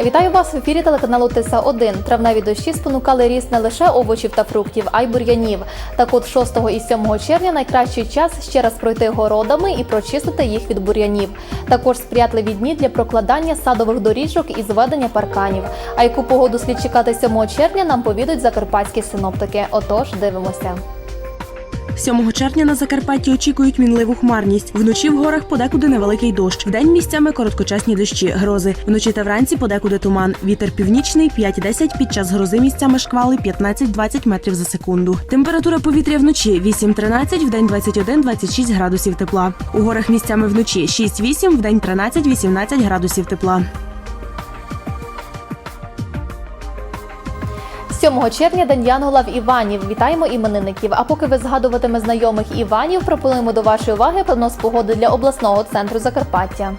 Вітаю вас в ефірі телеканалу Тиса 1 Травневі дощі спонукали ріст не лише овочів та фруктів, а й бур'янів. Так от 6 і 7 червня найкращий час ще раз пройти городами і прочистити їх від бур'янів. Також сприятливі дні для прокладання садових доріжок і зведення парканів. А яку погоду слід чекати 7 червня, нам повідуть закарпатські синоптики. Отож, дивимося. 7 червня на Закарпатті очікують мінливу хмарність. Вночі в горах подекуди невеликий дощ. Вдень місцями короткочасні дощі, грози. Вночі та вранці подекуди туман. Вітер північний 5-10, під час грози місцями шквали 15-20 метрів за секунду. Температура повітря вночі 8-13, вдень 21-26 градусів тепла. У горах місцями вночі 6-8, вдень 13-18 градусів тепла. 7 червня День Янгола Іванів. Вітаємо іменинників. А поки ви згадуватиме знайомих Іванів, пропонуємо до вашої уваги прогноз погоди для обласного центру Закарпаття.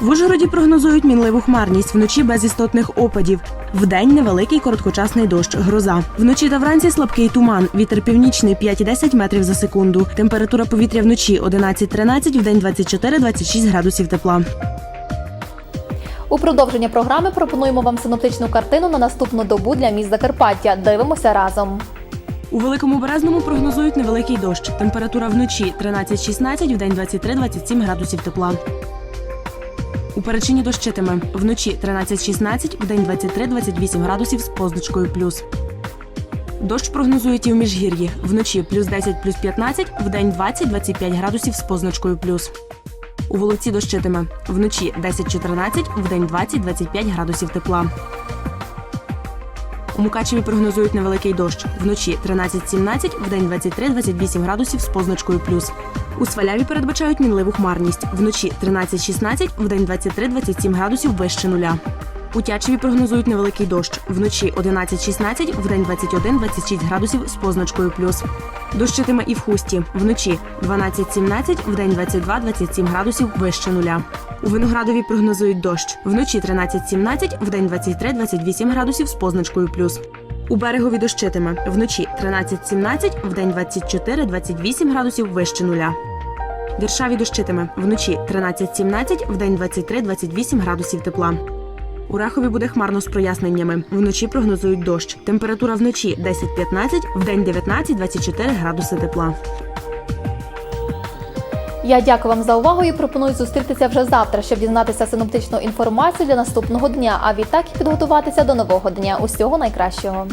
В Ужгороді прогнозують мінливу хмарність, вночі без істотних опадів. Вдень невеликий короткочасний дощ, гроза. Вночі та вранці слабкий туман. Вітер північний 5-10 метрів за секунду. Температура повітря вночі 11-13, вдень 24-26 градусів тепла. У продовження програми пропонуємо вам синоптичну картину на наступну добу для міст Закарпаття. Дивимося разом. У великому березному прогнозують невеликий дощ. Температура вночі 13-16, вдень 23-27 градусів тепла. У перечині дощитиме вночі 13-16, вдень 23-28 градусів з позначкою плюс. Дощ прогнозують і в міжгір'ї. Вночі плюс 10, плюс 15, вдень 20-25 градусів з позначкою плюс. У Волоці дощитиме вночі 10-14, вдень 20-25 градусів тепла. У Мукачеві прогнозують невеликий дощ. Вночі 13-17, вдень 23-28 градусів з позначкою плюс. У Сваляві передбачають мінливу хмарність. Вночі 13-16, вдень 23-27 градусів вище нуля. У Тячеві прогнозують невеликий дощ. Вночі 11-16, вдень 21-26 градусів з позначкою плюс. Дощитиме і в хусті. Вночі 12-17, вдень 22-27 градусів вище нуля. У Виноградові прогнозують дощ. Вночі 13-17, вдень 23-28 градусів з позначкою плюс. У берегові дощитиме. Вночі 13-17, вдень 24-28 градусів вище нуля. Віршаві дощитиме. Вночі 13-17, вдень 23-28 градусів тепла. У Рахові буде хмарно з проясненнями. Вночі прогнозують дощ. Температура вночі 10-15, вдень 19-24 градуси тепла. Я дякую вам за увагу і пропоную зустрітися вже завтра, щоб дізнатися синоптичну інформацію для наступного дня. А відтак і підготуватися до нового дня. Усього найкращого.